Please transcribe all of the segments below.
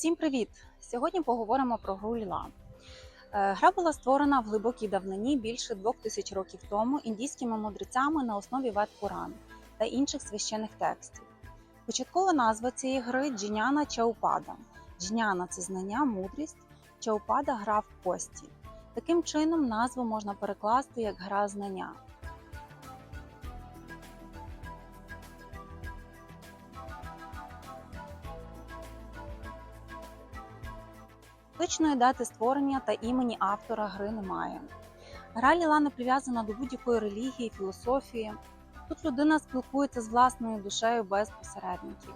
Всім привіт! Сьогодні поговоримо про гру Ліла. Е, Гра була створена в глибокій давнині більше двох тисяч років тому індійськими мудрецями на основі вед Пуран та інших священих текстів. Початкова назва цієї гри Джіняна Чаупада. Джняна це знання, мудрість, Чаупада гра в кості. Таким чином, назву можна перекласти як гра знання. Точної дати створення та імені автора гри немає. Гра Ліла не прив'язана до будь-якої релігії, філософії. Тут людина спілкується з власною душею без посередників.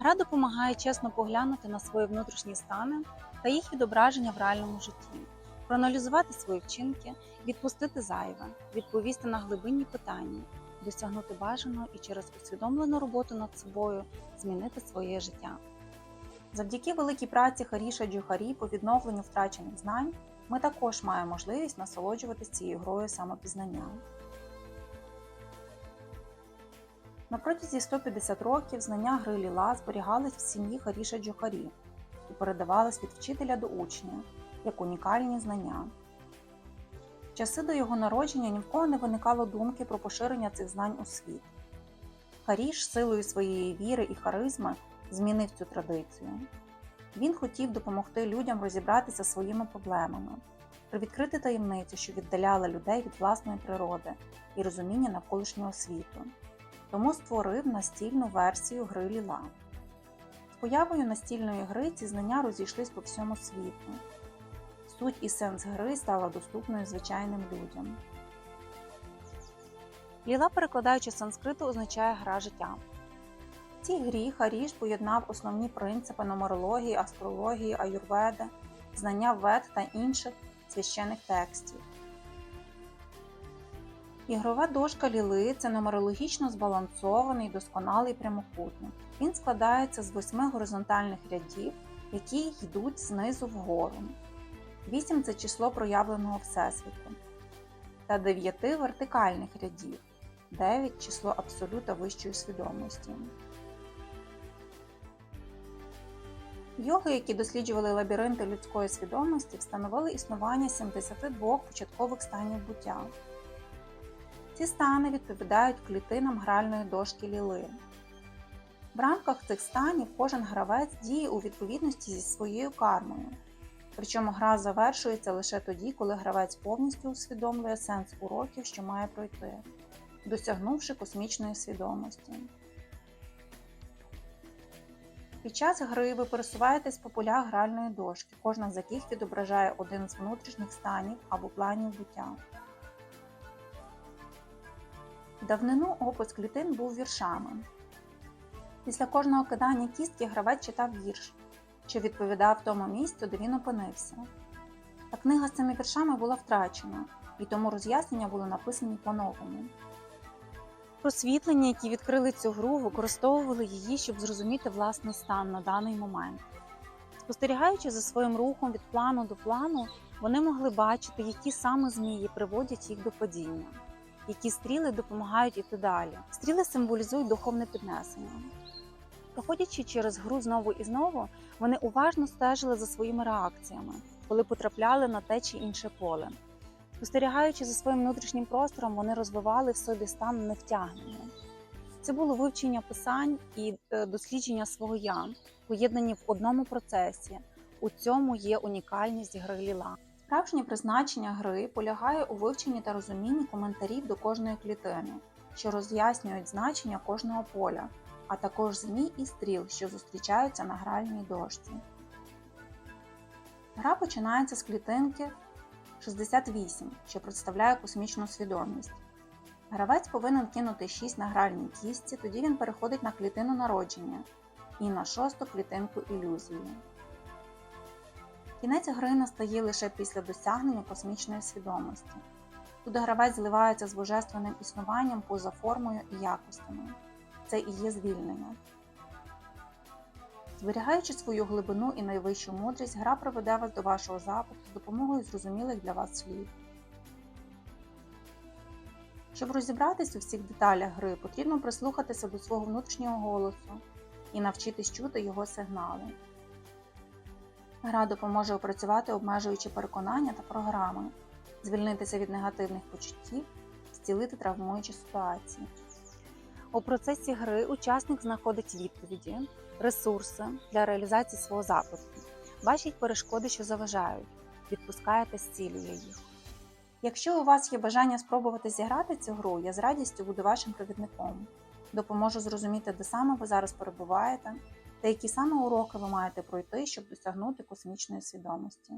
Гра допомагає чесно поглянути на свої внутрішні стани та їх відображення в реальному житті, проаналізувати свої вчинки, відпустити зайве, відповісти на глибинні питання, досягнути бажаного і через усвідомлену роботу над собою змінити своє життя. Завдяки великій праці Харіша Джухарі по відновленню втрачених знань ми також маємо можливість насолоджуватися цією грою самопізнання. На протязі 150 років знання гри Ліла зберігались в сім'ї Харіша Джухарі і передавались від вчителя до учня як унікальні знання. В часи до його народження ні в кого не виникало думки про поширення цих знань у світ. Харіш силою своєї віри і харизми змінив цю традицію. Він хотів допомогти людям розібратися своїми проблемами, привідкрити таємницю, що віддаляла людей від власної природи і розуміння навколишнього світу. Тому створив настільну версію гри Ліла. З появою настільної гри ці знання розійшлись по всьому світу. Суть і сенс гри стала доступною звичайним людям. Ліла, перекладаючи санскриту, означає гра життя. Цій грі Харіш поєднав основні принципи нумерології, астрології, аюрведи, знання вед та інших священих текстів. Ігрова дошка Ліли це нумерологічно збалансований досконалий прямокутник. Він складається з восьми горизонтальних рядів, які йдуть знизу вгору. Вісім це число проявленого Всесвіту та дев'яти вертикальних рядів. 9 число абсолюта вищої свідомості. Йоги, які досліджували лабіринти людської свідомості, встановили існування 72 початкових станів буття. Ці стани відповідають клітинам гральної дошки ліли. В рамках цих станів кожен гравець діє у відповідності зі своєю кармою. Причому гра завершується лише тоді, коли гравець повністю усвідомлює сенс уроків, що має пройти, досягнувши космічної свідомості. Під час гри ви пересуваєтесь по полях гральної дошки, кожна з яких відображає один з внутрішніх станів або планів буття. Давнину опис клітин був віршами. Після кожного кидання кістки гравець читав вірш, що відповідав тому місцю, де він опинився. Та книга з цими віршами була втрачена, і тому роз'яснення були написані по-новому. Просвітлення, які відкрили цю гру, використовували її, щоб зрозуміти власний стан на даний момент. Спостерігаючи за своїм рухом від плану до плану, вони могли бачити, які саме змії приводять їх до падіння, які стріли допомагають іти далі. Стріли символізують духовне піднесення. Проходячи через гру знову і знову, вони уважно стежили за своїми реакціями, коли потрапляли на те чи інше поле. Спостерігаючи за своїм внутрішнім простором, вони розвивали в собі стан невтягнення. Це було вивчення писань і е, дослідження свого я, поєднані в одному процесі. У цьому є унікальність гри Ліла. Справжнє призначення гри полягає у вивченні та розумінні коментарів до кожної клітини, що роз'яснюють значення кожного поля, а також змій і стріл, що зустрічаються на гральній дошці. Гра починається з клітинки 68, що представляє космічну свідомість. Гравець повинен кинути 6 на гральній кістці, тоді він переходить на клітину народження і на шосту клітинку ілюзії. Кінець гри настає лише після досягнення космічної свідомості. Тут гравець зливається з божественним існуванням поза формою і якостями. Це і є звільнення. Зберігаючи свою глибину і найвищу мудрість, гра приведе вас до вашого запиту з допомогою зрозумілих для вас слів. Щоб розібратись у всіх деталях гри, потрібно прислухатися до свого внутрішнього голосу і навчитись чути його сигнали. Гра допоможе опрацювати обмежуючі переконання та програми, звільнитися від негативних почуттів, зцілити травмуючі ситуації. У процесі гри учасник знаходить відповіді, ресурси для реалізації свого запиту, бачить перешкоди, що заважають, відпускає та зцілює їх. Якщо у вас є бажання спробувати зіграти цю гру, я з радістю буду вашим провідником. Допоможу зрозуміти, де саме ви зараз перебуваєте та які саме уроки ви маєте пройти, щоб досягнути космічної свідомості.